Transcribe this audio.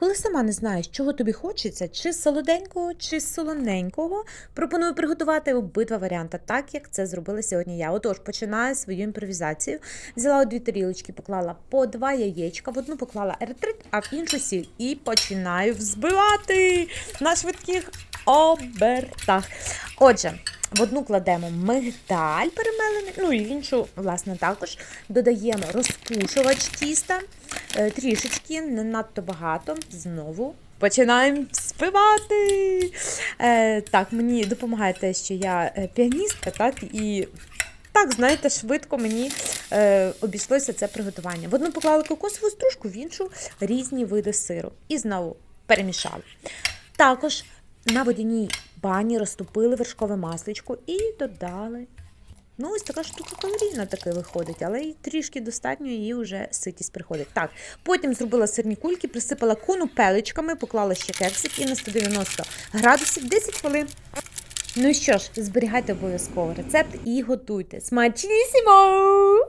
Коли сама не знаєш, чого тобі хочеться, чи солоденького, чи солоненького, пропоную приготувати обидва варіанти, так як це зробила сьогодні я. Отож, починаю свою імпровізацію. Взяла дві тарілочки, поклала по два яєчка, в одну поклала еритрит, а в іншу сіль. І починаю взбивати на швидких обертах. Отже, в одну кладемо мигдаль перемелений, ну і іншу, власне, також додаємо розпушувач тіста, трішечки, не надто багато. Знову починаємо співати. Е, так, мені допомагає те, що я е, піаністка, так, і так, знаєте, швидко мені е, обійшлося це приготування. В одну поклали кокосову стружку, в іншу різні види сиру. І знову перемішали. Також на водяній бані розтопили вершкове масличко і додали. Ну, ось така штука калорійна таки виходить, але і трішки достатньо її вже ситість приходить. Так, потім зробила сирні кульки, присипала конопелечками, поклала ще кексик і на 190 градусів 10 хвилин. Ну що ж, зберігайте обов'язково рецепт і готуйте. Смачнісімо!